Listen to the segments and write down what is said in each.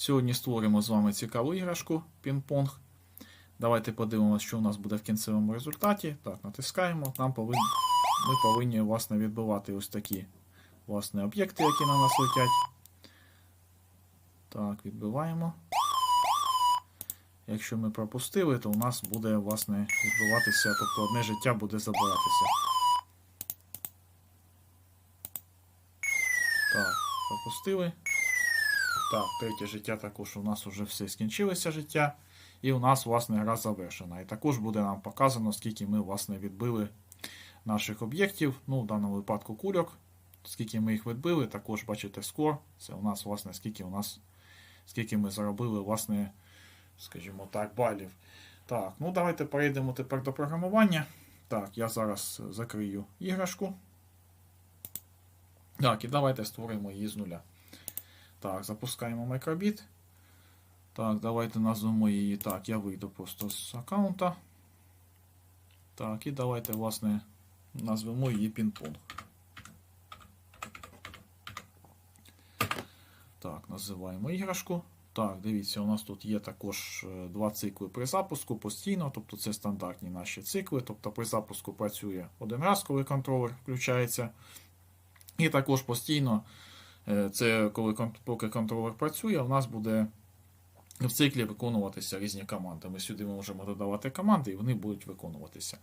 Сьогодні створимо з вами цікаву іграшку пінг-понг. Давайте подивимося, що у нас буде в кінцевому результаті. Так, натискаємо. Нам повинні, ми повинні власне, відбивати ось такі власне, об'єкти, які на нас летять. Так, відбиваємо. Якщо ми пропустили, то у нас буде власне, відбуватися, тобто одне життя буде забиратися. Так, пропустили. Так, третє життя також у нас вже все скінчилося життя. І у нас, власне, гра завершена. І також буде нам показано, скільки ми, власне, відбили наших об'єктів. Ну, в даному випадку кульок. Скільки ми їх відбили, також бачите скор. Це у нас, власне, скільки у нас, скільки ми заробили, власне, скажімо так, балів. Так, ну давайте перейдемо тепер до програмування. Так, я зараз закрию іграшку. Так, і давайте створимо її з нуля. Так, запускаємо микробіт. Так, давайте назвемо її. Так, я вийду просто з аккаунта. Так, і давайте, власне, назвемо її пінг-понг. Так, називаємо іграшку. Так, дивіться, у нас тут є також е, два цикли при запуску постійно, тобто це стандартні наші цикли. Тобто при запуску працює один раз, коли контролер включається. І також постійно, це коли поки контролер працює, у нас буде в циклі виконуватися різні команди. Ми сюди можемо додавати команди, і вони будуть виконуватися.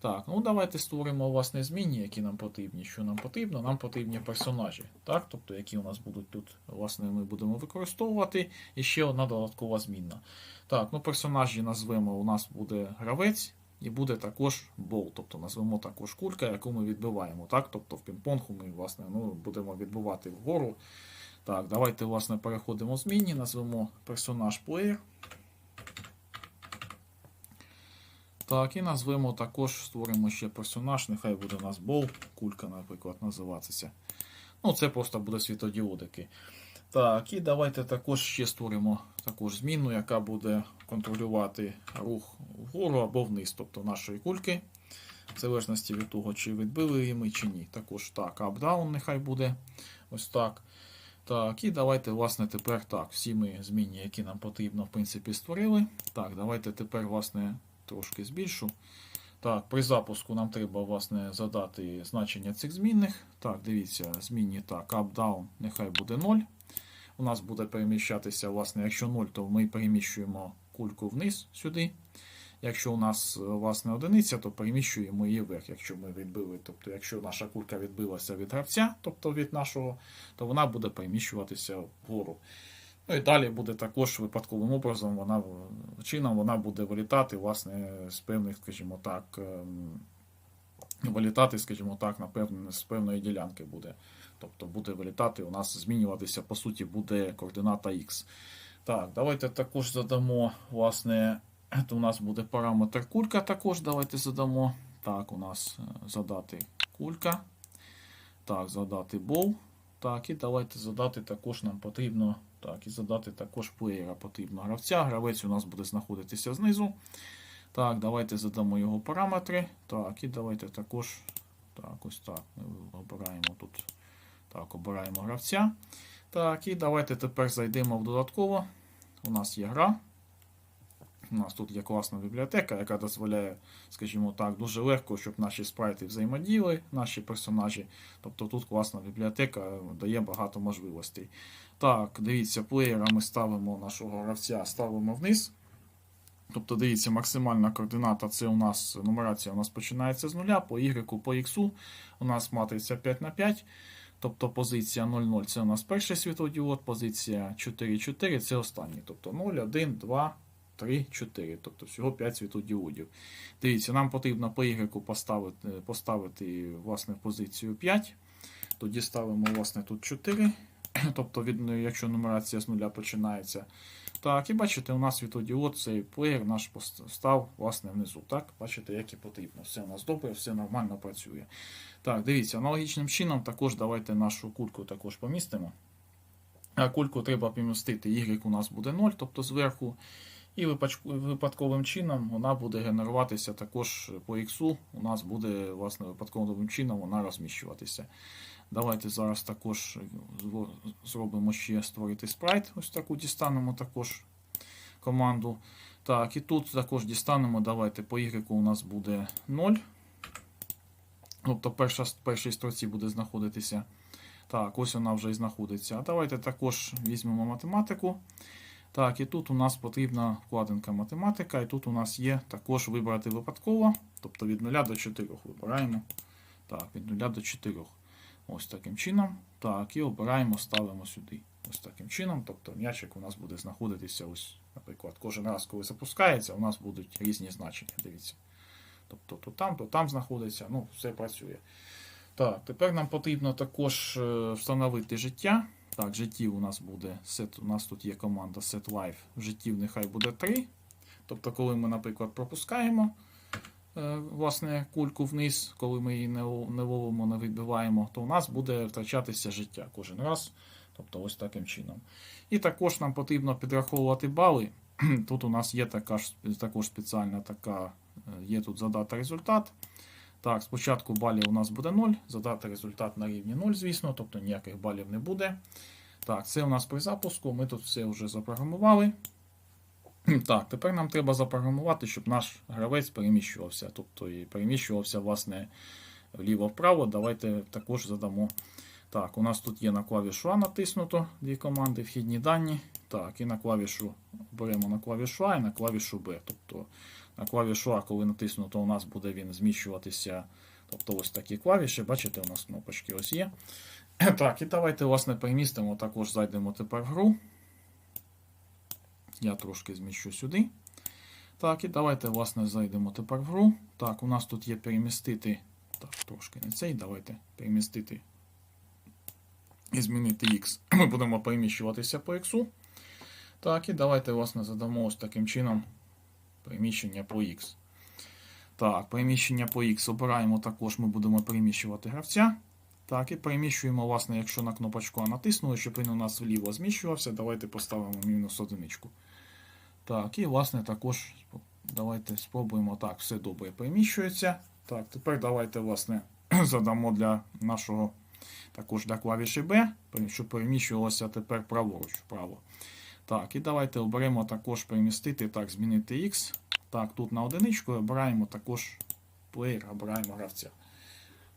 Так, ну давайте створимо власне змінні, які нам потрібні. Що нам потрібно? Нам потрібні персонажі, так? тобто які у нас будуть тут, власне, ми будемо використовувати. І ще одна додаткова змінна. Так, ну персонажі назвемо, у нас буде гравець. І буде також бол, тобто назвемо також кулька, яку ми відбиваємо. Так? Тобто в пінг-понгу ми власне, ну, будемо відбивати вгору. Так, давайте власне, переходимо в змінні, назвемо персонаж player. Так, і назвемо також, створимо ще персонаж, нехай буде у нас бол, кулька, наприклад, називатися. Ну, це просто буде світодіодики. Так, і давайте також ще створимо також змінну, яка буде контролювати рух вгору або вниз, тобто нашої кульки. В залежності від того, чи відбили її ми, чи ні. Також так, up-down нехай буде. Ось так. Так, і давайте, власне, тепер так. Всі ми змінні, які нам потрібно, в принципі, створили. Так, давайте тепер, власне, трошки збільшу. Так, при запуску нам треба, власне, задати значення цих змінних. Так, дивіться, змінні так, up-down, нехай буде 0. У нас буде переміщатися, власне, якщо 0, то ми переміщуємо кульку вниз сюди. Якщо у нас власне одиниця, то переміщуємо її вверх, якщо ми відбили. Тобто, якщо наша кулька відбилася від гравця, тобто від нашого, то вона буде переміщуватися вгору. Ну і далі буде також випадковим образом, вона чином вона буде вилітати власне, з певних, скажімо так, ем, вилітати, скажімо так, на певне, з певної ділянки буде. Тобто буде вилітати, у нас змінюватися, по суті, буде координата X. Так, давайте також задамо, власне, то у нас буде параметр кулька також. Давайте задамо. Так, у нас е, задати кулька. Так, задати бол. Так, і давайте задати також нам потрібно. Так, і задати також плеєра потрібно гравця. Гравець у нас буде знаходитися знизу. Так, давайте задамо його параметри. Так, і давайте також. Так, ось так. Ми обираємо тут. Так, обираємо гравця. Так, і давайте тепер зайдемо в додатково. У нас є гра. У нас тут є класна бібліотека, яка дозволяє, скажімо так, дуже легко, щоб наші спрайти взаємодіяли, наші персонажі. Тобто тут класна бібліотека дає багато можливостей. Так, дивіться, плеєра ми ставимо нашого гравця, ставимо вниз. Тобто, дивіться, максимальна координата це у нас нумерація у нас починається з нуля, по Y, по X у нас матриця 5 на 5. Тобто позиція 0,0 це у нас перший світлодіод, позиція 4,4 це останній. Тобто 0, 1, 2, 3, 4. Тобто всього 5 світлодіодів. Дивіться, нам потрібно по Y поставити, поставити власне, позицію 5. Тоді ставимо власне, тут 4. Тобто, якщо нумерація з нуля починається. Так, і бачите, у нас світлодіод, цей плеєр наш став власне внизу. Так, бачите, як і потрібно. Все у нас добре, все нормально працює. Так, дивіться, аналогічним чином також давайте нашу кульку також помістимо. А кульку треба помістити, Y у нас буде 0, тобто зверху. І випадковим чином вона буде генеруватися також по X. У нас буде власне випадковим чином вона розміщуватися. Давайте зараз також зробимо ще створити спрайт. Ось таку дістанемо також команду. Так, і тут також дістанемо. Давайте по Y у нас буде 0. Тобто перша, першій строці буде знаходитися. Так, ось вона вже і знаходиться. А давайте також візьмемо математику. Так, і тут у нас потрібна вкладинка математика, і тут у нас є також вибрати випадково. Тобто від 0 до 4 вибираємо. Так, від 0 до 4. Ось таким чином. Так, і обираємо, ставимо сюди. Ось таким чином. Тобто м'ячик у нас буде знаходитися, ось, наприклад, кожен раз, коли запускається, у нас будуть різні значення. Дивіться. Тобто то там, то там знаходиться, ну, все працює. Так, тепер нам потрібно також е, встановити життя. Так, життів у нас буде set, у нас тут є команда setLife, життів нехай буде 3. Тобто, коли ми, наприклад, пропускаємо власне, кульку вниз, коли ми її не, лов- не ловимо, не вибиваємо, то у нас буде втрачатися життя кожен раз. Тобто ось таким чином. І також нам потрібно підраховувати бали. Тут у нас є така також спеціальна така, е, є тут задата результат. Так, спочатку балів у нас буде 0, задати результат на рівні 0, звісно, тобто ніяких балів не буде. Так, це у нас при запуску, ми тут все вже запрограмували. Так, тепер нам треба запрограмувати, щоб наш гравець переміщувався. Тобто і переміщувався, власне, вліво-вправо. Давайте також задамо. Так, у нас тут є на клавішу А натиснуто дві команди, вхідні дані. Так, і на клавішу беремо на клавішу А і на клавішу Б. Тобто на клавішу А, коли натиснуто, у нас буде він зміщуватися. Тобто ось такі клавіші, бачите, у нас кнопочки ось є. Так, і давайте, власне, перемістимо, також зайдемо тепер в гру. Я трошки зміщу сюди. Так, і давайте, власне, зайдемо тепер в гру. Так, у нас тут є перемістити. Так, трошки не цей. Давайте перемістити і змінити X. Ми будемо переміщуватися по X. Так, і давайте, власне, задамо ось таким чином переміщення по X. Так, переміщення по X обираємо також, ми будемо переміщувати гравця. Так, і переміщуємо, власне, якщо на кнопочку А натиснули, щоб він у нас вліво зміщувався, давайте поставимо мінус одиничку. Так, і, власне, також давайте спробуємо. Так, все добре переміщується. Так, тепер давайте, власне, задамо для нашого також для клавіші B, щоб переміщувалося тепер праворуч вправо. Так, і давайте оберемо також перемістити, так, змінити X. Так, тут на одиничку обираємо також плеєр, обираємо гравця.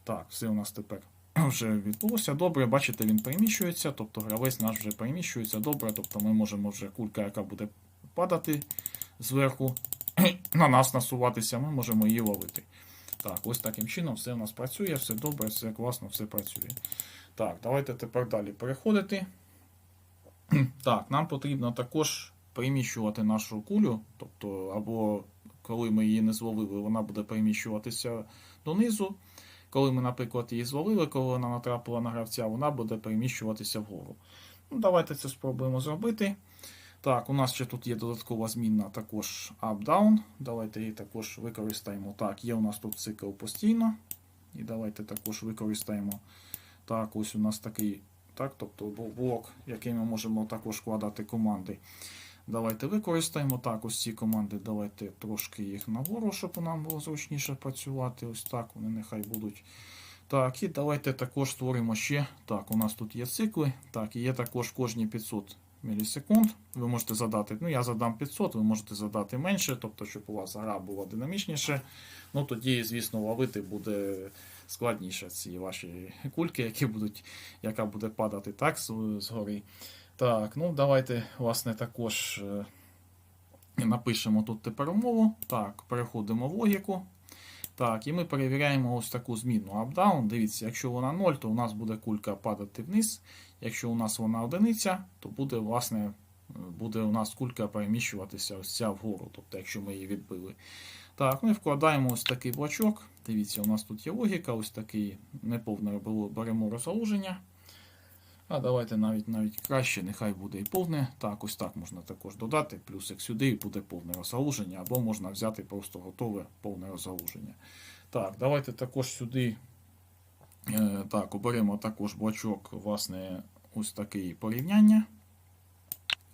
Так, все у нас тепер вже відбулося. Добре, бачите, він переміщується, тобто гравець наш вже переміщується добре, тобто ми можемо вже кулька, яка буде падати зверху, на нас насуватися, ми можемо її ловити. Так, ось таким чином все у нас працює, все добре, все класно, все працює. Так, давайте тепер далі переходити. Так, нам потрібно також переміщувати нашу кулю, тобто, або коли ми її не зловили, вона буде переміщуватися донизу. Коли ми, наприклад, її зловили, коли вона натрапила на гравця, вона буде переміщуватися вгору. Ну, Давайте це спробуємо зробити. Так, у нас ще тут є додаткова змінна також up-down. Давайте її також використаємо. Так, є у нас тут цикл постійно. І давайте також використаємо. Так, ось у нас такий, так, тобто блок, який ми можемо також вкладати команди. Давайте використаємо. Так, ось ці команди, давайте трошки їх нагору, щоб нам було зручніше працювати. Ось так, вони нехай будуть. Так, і давайте також створимо ще. Так, у нас тут є цикли. Так, і є також кожні 500 мілісекунд. Ви можете задати, ну я задам 500, ви можете задати менше, тобто, щоб у вас гра була динамічніше. Ну тоді, звісно, ловити буде складніше ці ваші кульки, які будуть, яка буде падати так з-. Так, ну давайте, власне, також е, напишемо тут тепер умову. Так, переходимо в логіку. Так, і ми перевіряємо ось таку змінну up-down. Дивіться, якщо вона 0, то у нас буде кулька падати вниз. Якщо у нас вона одиниця, то буде, власне, буде у нас кулька переміщуватися ось ця вгору, тобто, якщо ми її відбили. Так, ми вкладаємо ось такий блочок. Дивіться, у нас тут є логіка, ось такий неповне беремо розгалуження. А давайте навіть навіть краще, нехай буде і повне. Так, ось так можна також додати, плюсик сюди і буде повне розгалуження, або можна взяти просто готове повне розгалуження. Так, давайте також сюди е, так, оберемо також блочок, власне, ось такий порівняння.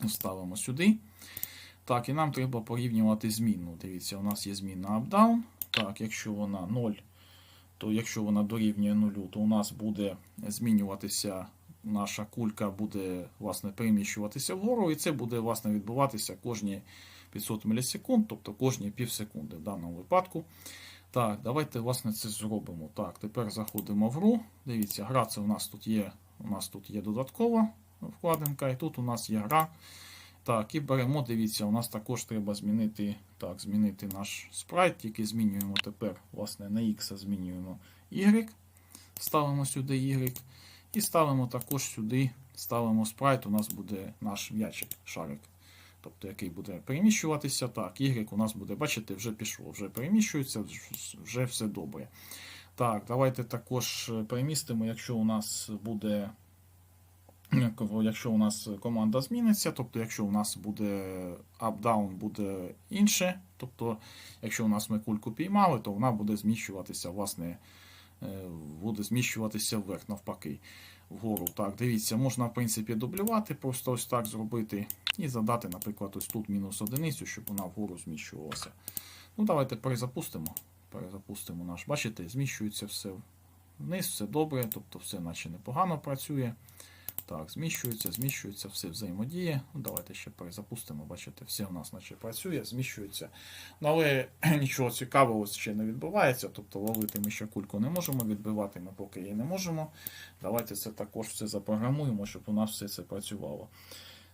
Ставимо сюди. Так, і нам треба порівнювати змінну. Дивіться, у нас є змінна up-down. Так, якщо вона 0, то якщо вона дорівнює нулю, то у нас буде змінюватися наша кулька, буде власне переміщуватися вгору, і це буде власне відбуватися кожні 500 мілісекунд, тобто кожні пів секунди в даному випадку. Так, давайте власне це зробимо. Так, тепер заходимо в гру. Дивіться, гра це у нас тут є. У нас тут є додаткова вкладинка, і тут у нас є гра. Так, і беремо, дивіться, у нас також треба змінити так, змінити наш спрайт, тільки змінюємо тепер, власне, на X змінюємо Y. Ставимо сюди Y. І ставимо також сюди, ставимо спрайт, у нас буде наш м'ячик, шарик. Тобто, який буде переміщуватися. Так, Y у нас буде, бачите, вже пішло, вже переміщується, вже все добре. Так, давайте також перемістимо, якщо у нас буде. Якщо у нас команда зміниться, тобто якщо у нас буде up-down буде інше, тобто якщо у нас ми кульку піймали, то вона буде зміщуватися, власне, е, буде зміщуватися вверх, навпаки, вгору. Так, дивіться, можна, в принципі, дублювати, просто ось так зробити і задати, наприклад, ось тут мінус одиницю, щоб вона вгору зміщувалася. Ну, давайте перезапустимо. Перезапустимо наш. Бачите, зміщується все вниз, все добре, тобто все наче непогано працює. Так, зміщується, зміщується, все взаємодіє. Ну, давайте ще перезапустимо. Бачите, все у нас наче працює, зміщується. Ну, але нічого цікавого ще не відбувається. Тобто ловити ми ще кульку не можемо, відбивати ми поки її не можемо. Давайте це також все запрограмуємо, щоб у нас все це працювало.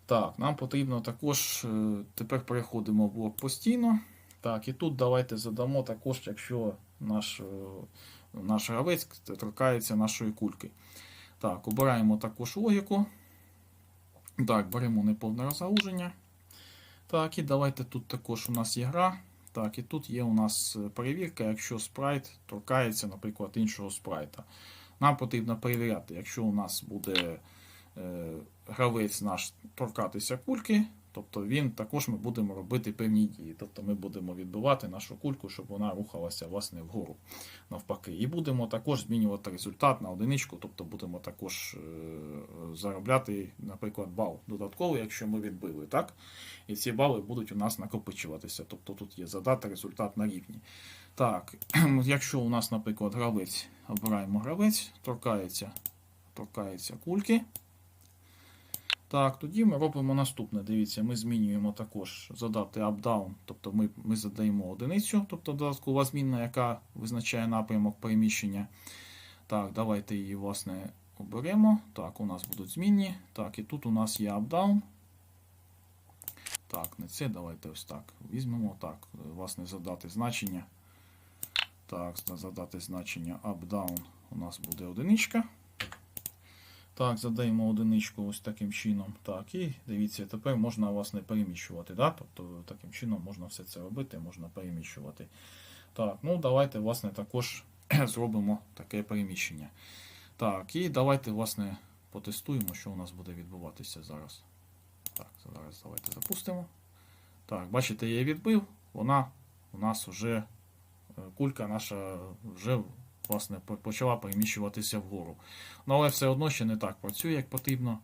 Так, нам потрібно також, е, тепер переходимо в блок постійно. Так, і тут давайте задамо також, якщо наш, е, наш гравець торкається нашої кульки. Так, обираємо також логіку. Так, беремо неповне розгалуження. Так, і давайте тут також у нас є гра. Так, і тут є у нас перевірка, якщо спрайт торкається, наприклад, іншого спрайта. Нам потрібно перевіряти, якщо у нас буде е, гравець наш торкатися кульки, тобто він також ми будемо робити певні дії. Тобто ми будемо відбивати нашу кульку, щоб вона рухалася власне вгору навпаки. І будемо також змінювати результат на одиничку, тобто будемо також е, заробляти, наприклад, бал додатковий, якщо ми відбили. так? І ці бали будуть у нас накопичуватися. Тобто тут є задати результат на рівні. Так, якщо у нас, наприклад, гравець, обираємо гравець, торкається, торкається кульки. Так, тоді ми робимо наступне. Дивіться, ми змінюємо також задати up-down, тобто ми ми задаємо одиницю, тобто додаткова змінна, яка визначає напрямок переміщення. Так, давайте її, власне, оберемо. Так, у нас будуть змінні. Так, і тут у нас є up-down. Так, не це, давайте ось так. Візьмемо так, власне, задати значення. Так, задати значення up-down у нас буде одиничка. Так, задаємо одиничку ось таким чином. Так, і дивіться, тепер можна власне переміщувати. Да? Тобто таким чином можна все це робити, можна переміщувати. Так, ну давайте, власне, також зробимо таке переміщення. Так, і давайте, власне, потестуємо, що у нас буде відбуватися зараз. Так, зараз давайте запустимо. Так, бачите, я її відбив, вона у нас вже кулька наша вже власне, почала переміщуватися вгору. Ну, але все одно ще не так працює, як потрібно.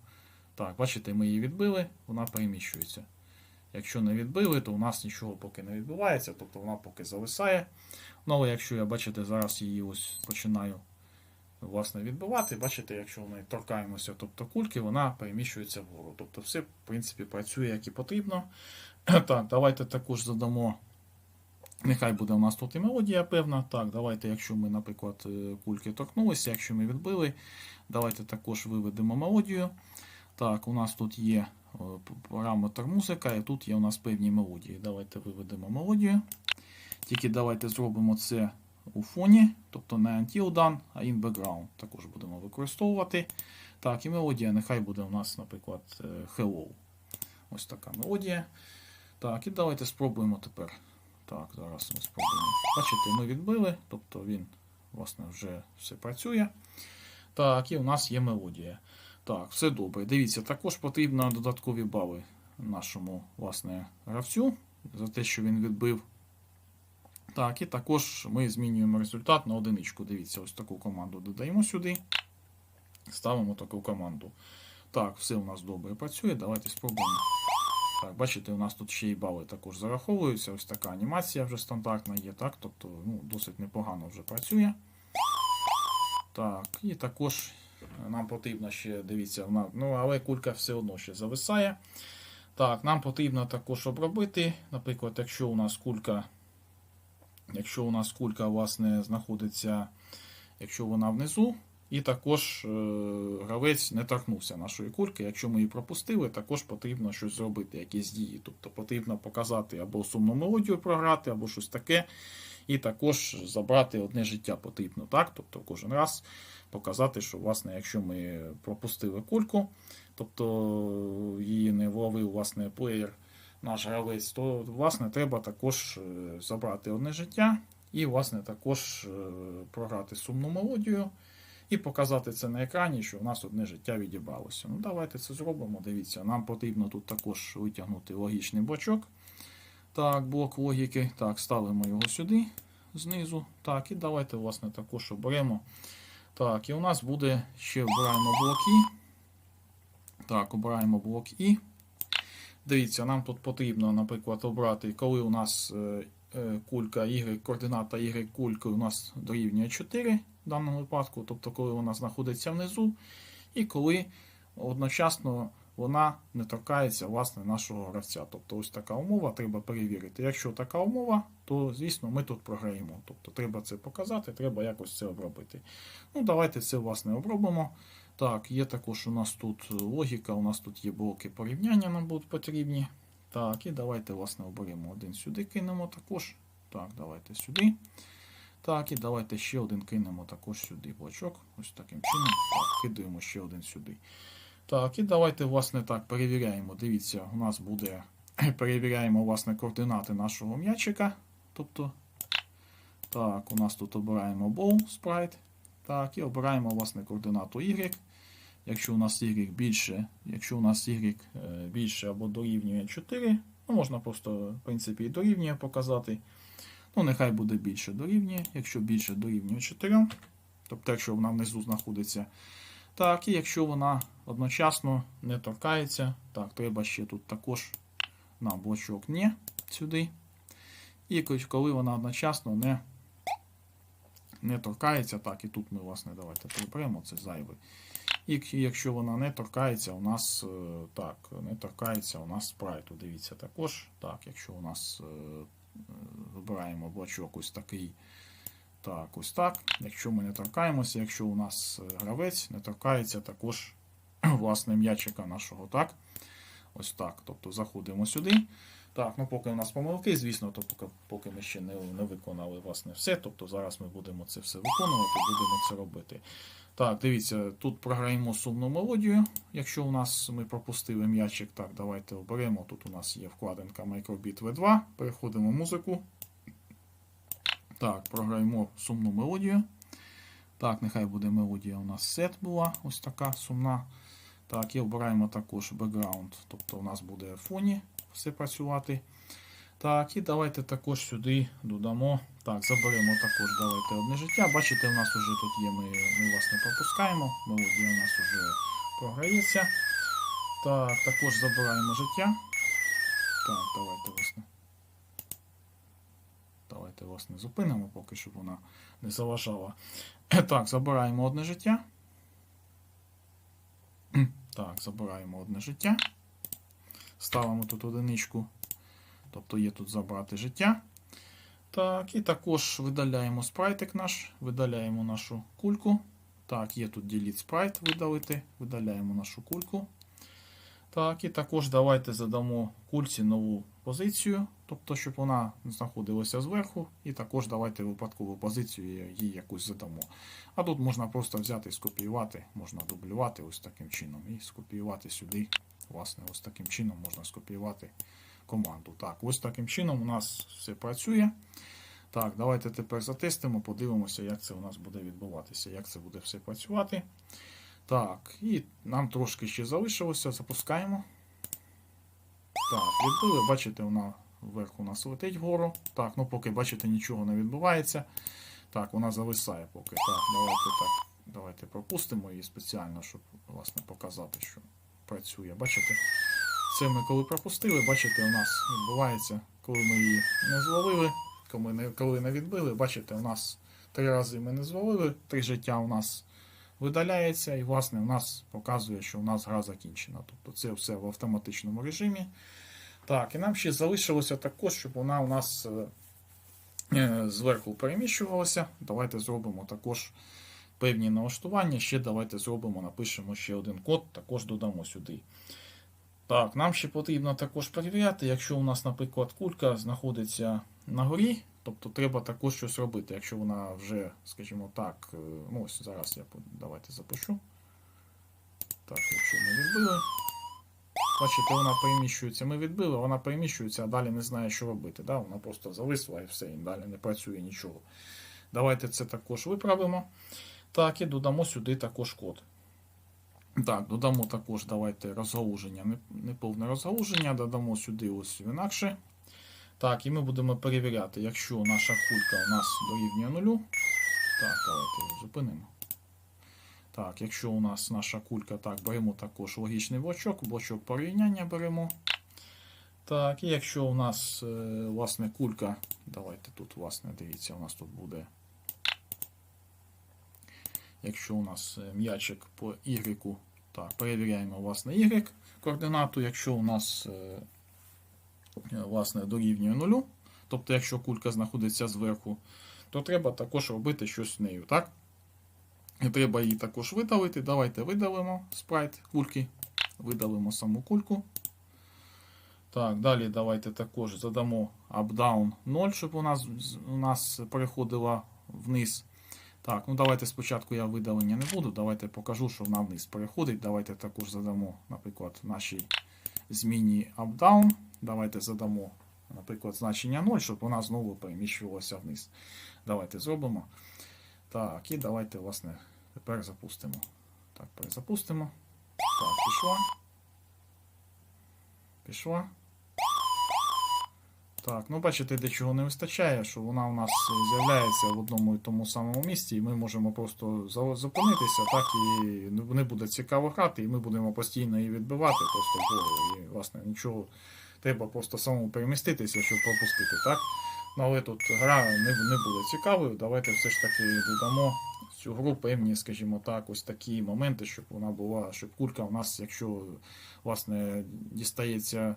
Так, бачите, ми її відбили, вона переміщується. Якщо не відбили, то у нас нічого поки не відбувається, тобто вона поки зависає. Ну, але якщо я бачите, зараз її ось починаю власне, відбивати, бачите, якщо ми торкаємося тобто кульки, вона переміщується вгору. Тобто все, в принципі, працює як і потрібно. Так, давайте також задамо Нехай буде у нас тут і мелодія певна. Так, давайте, якщо ми, наприклад, е, кульки торкнулися, якщо ми відбили, давайте також виведемо мелодію. Так, у нас тут є параметр музика, і тут є у нас певні мелодії. Давайте виведемо мелодію. Тільки давайте зробимо це у фоні, тобто не until done, а in background. Також будемо використовувати. Так, і мелодія нехай буде у нас, наприклад, е, Hello. Ось така мелодія. Так, і давайте спробуємо тепер. Так, зараз ми спробуємо. Бачите, ми відбили, тобто він, власне, вже все працює. Так, і у нас є мелодія. Так, все добре. Дивіться, також потрібно додаткові бали нашому власне, гравцю за те, що він відбив. Так, і також ми змінюємо результат на одиничку. Дивіться, ось таку команду додаємо сюди. Ставимо таку команду. Так, все у нас добре працює. Давайте спробуємо. Так, бачите, у нас тут ще й бали також зараховуються. Ось така анімація вже стандартна є, так? Тобто ну, досить непогано вже працює. Так, і також нам потрібно ще, дивіться, вона, ну, але кулька все одно ще зависає. Так, нам потрібно також обробити. Наприклад, якщо у нас кулька, якщо у нас кулька, власне, знаходиться, якщо вона внизу, і також е, гравець не торкнувся нашої кульки. Якщо ми її пропустили, також потрібно щось зробити, якісь дії. Тобто потрібно показати або сумну мелодію програти, або щось таке. І також забрати одне життя потрібно. так? Тобто кожен раз показати, що власне, якщо ми пропустили кульку, тобто її не вловив власне плеєр, наш гравець, то власне треба також е, забрати одне життя і власне також е, програти сумну мелодію. І показати це на екрані, що у нас одне життя відібралося. Ну, давайте це зробимо. Дивіться, нам потрібно тут також витягнути логічний блочок. Так, блок логіки. Так, ставимо його сюди, знизу. Так, і давайте, власне, також оберемо. Так, і у нас буде ще обираємо блок І. Так, обираємо блок І. Дивіться, нам тут потрібно, наприклад, обрати, коли у нас е, кулька Y, координата Y кульки у нас дорівнює 4 в даному випадку, тобто коли вона знаходиться внизу, і коли одночасно вона не торкається власне нашого гравця. Тобто ось така умова треба перевірити. Якщо така умова, то звісно ми тут програємо. Тобто треба це показати, треба якось це обробити. Ну, давайте це власне обробимо. Так, є також у нас тут логіка, у нас тут є блоки порівняння, нам будуть потрібні. Так, і давайте, власне, оберемо один сюди, кинемо також. Так, давайте сюди. Так, і давайте ще один кинемо також сюди блочок. Ось таким чином. Так, кидаємо ще один сюди. Так, і давайте, власне, так, перевіряємо. Дивіться, у нас буде. Перевіряємо, власне, координати нашого м'ячика. Тобто, так, у нас тут обираємо ball sprite. Так, і обираємо, власне, координату Y. Якщо у нас Y більше, якщо у нас Y е, більше або дорівнює 4, ну можна просто, в принципі, і дорівнює показати. Ну, нехай буде більше дорівнює, якщо більше дорівнює 4, тобто, якщо вона внизу знаходиться. Так, і якщо вона одночасно не торкається, так, треба ще тут також на блочок «не» сюди. І коли вона одночасно не, не торкається, так, і тут ми, власне, давайте приберемо, це зайве. І якщо вона не торкається, у нас е, так, не торкається у нас спрайту. Дивіться також. Так, якщо у нас е, вибираємо блочок ось такий. Так, ось так. Якщо ми не торкаємося, якщо у нас е, гравець не торкається також власне м'ячика нашого. так. Ось так. Тобто заходимо сюди. Так, ну поки у нас помилки, звісно, то поки, поки ми ще не, не виконали власне все. Тобто зараз ми будемо це все виконувати, будемо це робити. Так, дивіться, тут програємо сумну мелодію. Якщо у нас ми пропустили м'ячик, так, давайте оберемо. Тут у нас є вкладинка Microbit V2. Переходимо в музику. Так, програємо сумну мелодію. Так, нехай буде мелодія у нас сет була. Ось така сумна. Так, і обираємо також бекграунд. Тобто у нас буде в фоні все працювати. Так, і давайте також сюди додамо. Так, заберемо також давайте одне життя. Бачите, у нас вже тут є, ми, ми власне пропускаємо. Мелодія у нас вже програється. Так, також забираємо життя. Так, давайте власне. Давайте власне зупинимо, поки щоб вона не заважала. Так, забираємо одне життя. Так, забираємо одне життя. Ставимо тут одиничку. Тобто є тут забрати життя. Так, і також видаляємо спрайтик наш, видаляємо нашу кульку. Так, є тут delete sprite видалити, видаляємо нашу кульку. Так, і також давайте задамо кульці нову позицію, тобто, щоб вона знаходилася зверху. І також давайте випадкову позицію їй якусь задамо. А тут можна просто взяти і скопіювати, можна дублювати ось таким чином. І скопіювати сюди. Власне, ось таким чином можна скопіювати команду. Так, ось таким чином у нас все працює. Так, давайте тепер затестимо, подивимося, як це у нас буде відбуватися, як це буде все працювати. Так, і нам трошки ще залишилося. Запускаємо. Так, відбили, бачите, вона вверх у нас летить вгору. Так, ну поки бачите, нічого не відбувається. Так, вона зависає поки. Так, давайте так. Давайте пропустимо її спеціально, щоб власне показати, що працює. Бачите? Це ми коли пропустили, бачите, у нас відбувається, коли ми її не зловили, коли не, коли не відбили, бачите, у нас три рази ми не зловили, три життя у нас видаляється, і, власне, у нас показує, що у нас гра закінчена. Тобто це все в автоматичному режимі. Так, і нам ще залишилося також, щоб вона у нас е, е, зверху переміщувалася. Давайте зробимо також певні налаштування. Ще давайте зробимо, напишемо ще один код, також додамо сюди. Так, нам ще потрібно також перевіряти, якщо у нас, наприклад, кулька знаходиться на горі, тобто треба також щось робити. Якщо вона вже, скажімо так, е, ну ось зараз я давайте запишу. Так, якщо ми відбили. Бачите, вона переміщується. Ми відбили, вона переміщується, а далі не знає, що робити. Да? Вона просто зависла і все, і далі не працює нічого. Давайте це також виправимо. Так, і додамо сюди також код. Так, додамо також давайте розгалуження, неповне розгалуження, додамо сюди ось інакше. Так, і ми будемо перевіряти, якщо наша кулька у нас дорівнює нулю. Так, давайте його зупинимо. Так, якщо у нас наша кулька, так, беремо також логічний блочок, блочок порівняння беремо. Так, і якщо у нас, е, власне, кулька, давайте тут, власне, дивіться, у нас тут буде. Якщо у нас е, м'ячик по Y, так, перевіряємо, власне, Y координату. Якщо у нас, е, е, власне, дорівнює нулю, тобто, якщо кулька знаходиться зверху, то треба також робити щось з нею, так? І треба її також видалити. Давайте видалимо спрайт кульки. Видалимо саму кульку. Так, далі давайте також задамо up-down 0, щоб у нас, у нас переходила вниз. Так, ну давайте спочатку я видалення не буду. Давайте покажу, що вона вниз переходить. Давайте також задамо, наприклад, нашій зміні up-down. Давайте задамо, наприклад, значення 0, щоб вона знову переміщувалася вниз. Давайте зробимо. Так, і давайте, власне, тепер запустимо. Так, перезапустимо. Так, пішла. Пішла. Так, ну бачите, де чого не вистачає, що вона у нас з'являється в одному і тому самому місці, і ми можемо просто зупинитися, так і не буде цікаво грати, і ми будемо постійно її відбивати просто вгору. І, власне, нічого треба просто самому переміститися, щоб пропустити, так? Ну, але тут гра не, не буде цікавою. Давайте все ж таки додамо цю гру певні, скажімо так, ось такі моменти, щоб вона була, щоб кулька у нас, якщо власне дістається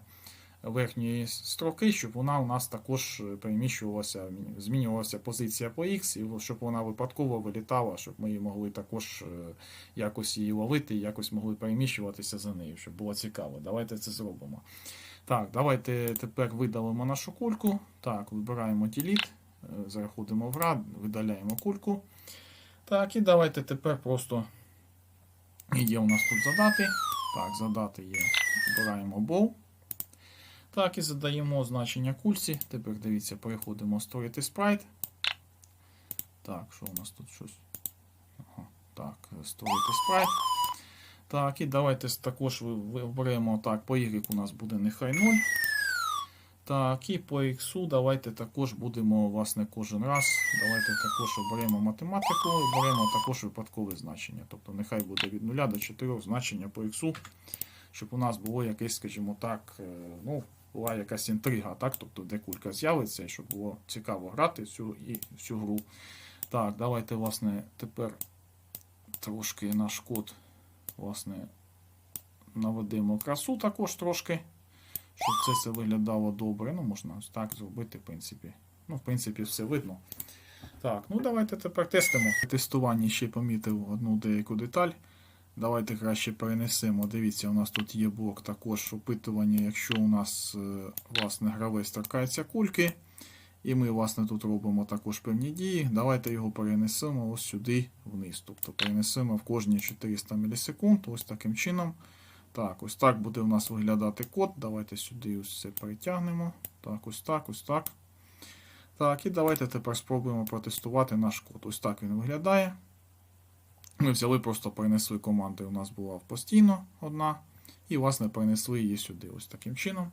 верхньої строки, щоб вона у нас також переміщувалася, змінювалася позиція по X, і щоб вона випадково вилітала, щоб ми її могли також е, якось її ловити, якось могли переміщуватися за нею, щоб було цікаво. Давайте це зробимо. Так, давайте тепер видалимо нашу кульку. Так, вибираємо Delete, е, заходимо в рад, видаляємо кульку. Так, і давайте тепер просто є у нас тут задати. Так, задати є. Вибираємо Bow. Так, і задаємо значення кульці. Тепер дивіться, переходимо створити спрайт. Так, що у нас тут щось? Ага, так, створити спрайт. Так, і давайте також виберемо так, по Y у нас буде нехай 0. Так, і по X давайте також будемо, власне, кожен раз. Давайте також оберемо математику і беремо також випадкове значення. Тобто нехай буде від 0 до 4 значення по X, щоб у нас було якесь, скажімо так, е, ну, була якась інтрига, так? Тобто, де кулька з'явиться, щоб було цікаво грати цю, і цю гру. Так, давайте, власне, тепер трошки наш код власне, наведемо красу також трошки, щоб це все виглядало добре. Ну, можна так зробити, в принципі. Ну, в принципі, все видно. Так, ну давайте тепер тестимо. В тестуванні ще помітив одну деяку деталь. Давайте краще перенесемо. Дивіться, у нас тут є блок також опитування, якщо у нас е, власне гравець торкається кульки. І ми, власне, тут робимо також певні дії. Давайте його перенесемо ось сюди вниз. Тобто перенесемо в кожні 400 мілісекунд. Ось таким чином. Так, ось так буде у нас виглядати код. Давайте сюди ось це перетягнемо. Так, ось так, ось так. Так, і давайте тепер спробуємо протестувати наш код. Ось так він виглядає. Ми взяли, просто перенесли команди. У нас була постійно одна. І, власне, перенесли її сюди. Ось таким чином.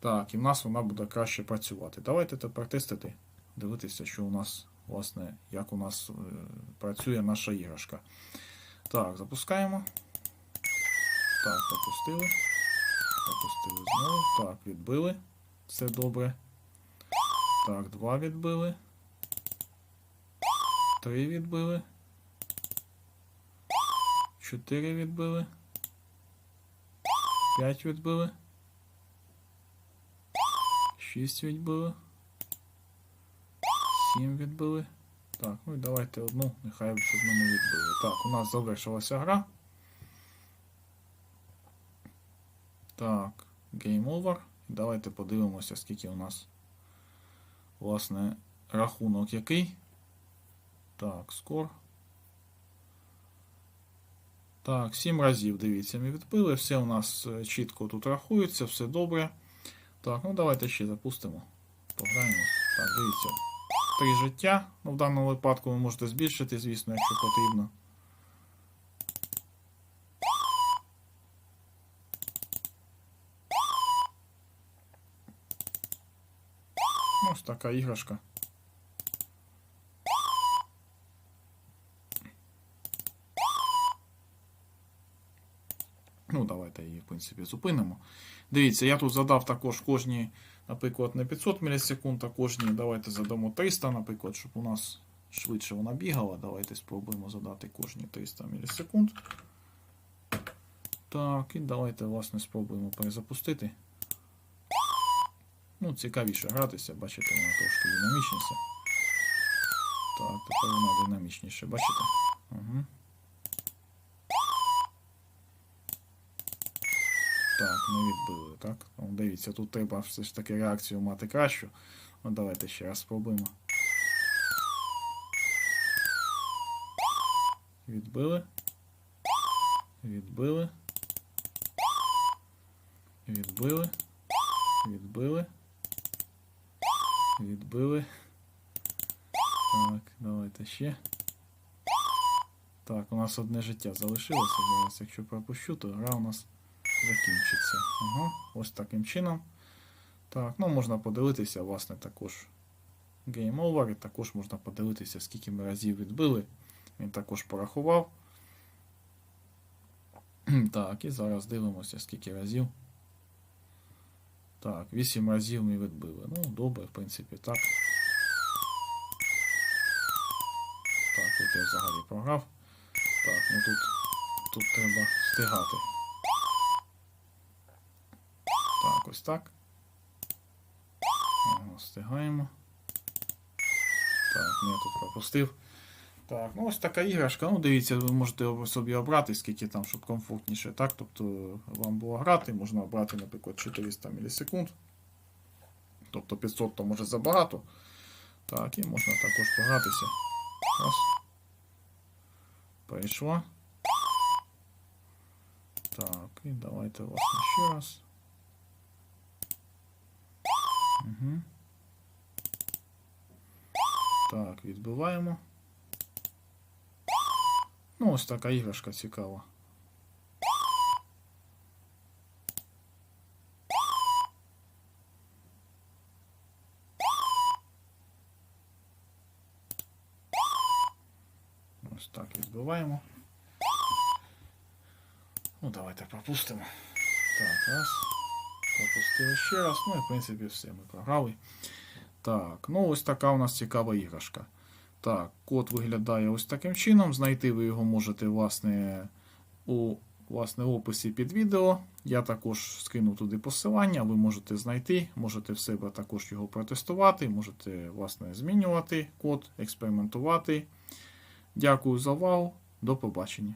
Так, і в нас вона буде краще працювати. Давайте тепер тестити, дивитися, що у нас, власне, як у нас е, працює наша іграшка. Так, запускаємо. Так, запустили. Запустили знову. Так, відбили. Все добре. Так, два відбили. Три відбили. 4 відбили. 5 відбили. 6 відбили. 7 відбили. Так, ну і давайте одну, нехай в одному відбили. Так, у нас завершилася гра. Так, Game Over. Давайте подивимося, скільки у нас, власне, рахунок який. Так, скор. Так, 7 разів, дивіться, ми відбили. Все у нас е, чітко тут рахується, все добре. Так, ну давайте ще запустимо. Пограємо. Так, дивіться. Три життя. Ну, в даному випадку ви можете збільшити, звісно, якщо потрібно. Ось така іграшка. Ну, давайте її, в принципі, зупинимо. Дивіться, я тут задав також кожні, наприклад, не 500 мілісекунд, а кожні, давайте задамо 300, наприклад, щоб у нас швидше вона бігала. Давайте спробуємо задати кожні 300 мілісекунд. Так, і давайте, власне, спробуємо перезапустити. Ну, цікавіше гратися, бачите, вона трошки динамічніша. Так, тепер вона динамічніша, бачите? Угу. Так, не відбили, так? Ну, дивіться, тут треба все ж таки реакцію мати кращу. Ну, давайте ще раз спробуємо. Відбили. Відбили. Відбили. Відбили. Відбили. Так, давайте ще. Так, у нас одне життя залишилося зараз. Якщо пропущу, то гра у нас закінчиться. Ага, ось таким чином. Так, ну можна подивитися, власне, також Game Over, і також можна подивитися, скільки ми разів відбили. Він також порахував. Так, і зараз дивимося, скільки разів. Так, 8 разів ми відбили. Ну, добре, в принципі, так. Так, тут я взагалі програв. Так, ну тут, тут треба встигати. Так, встигаємо. Так, ну я тут пропустив. Так, ну ось така іграшка. Ну, дивіться, ви можете собі обрати, скільки там, щоб комфортніше. Так, тобто вам було грати, можна обрати, наприклад, 400 мілісекунд. Тобто 500 то може забагато. Так, і можна також погратися. Раз. Перейшла. Так, і давайте власне ще раз. Так, відбиваємо. Ну, ось така іграшка цікава. Ось так відбиваємо. Ну, давайте пропустимо. Так, раз. Пропустили ще раз. Ну і в принципі все, ми програли. Так, ну ось така у нас цікава іграшка. Так, код виглядає ось таким чином. Знайти ви його можете власне, у власне, описі під відео. Я також скинув туди посилання, ви можете знайти, можете в себе також його протестувати, можете власне, змінювати код, експериментувати. Дякую за увагу. До побачення.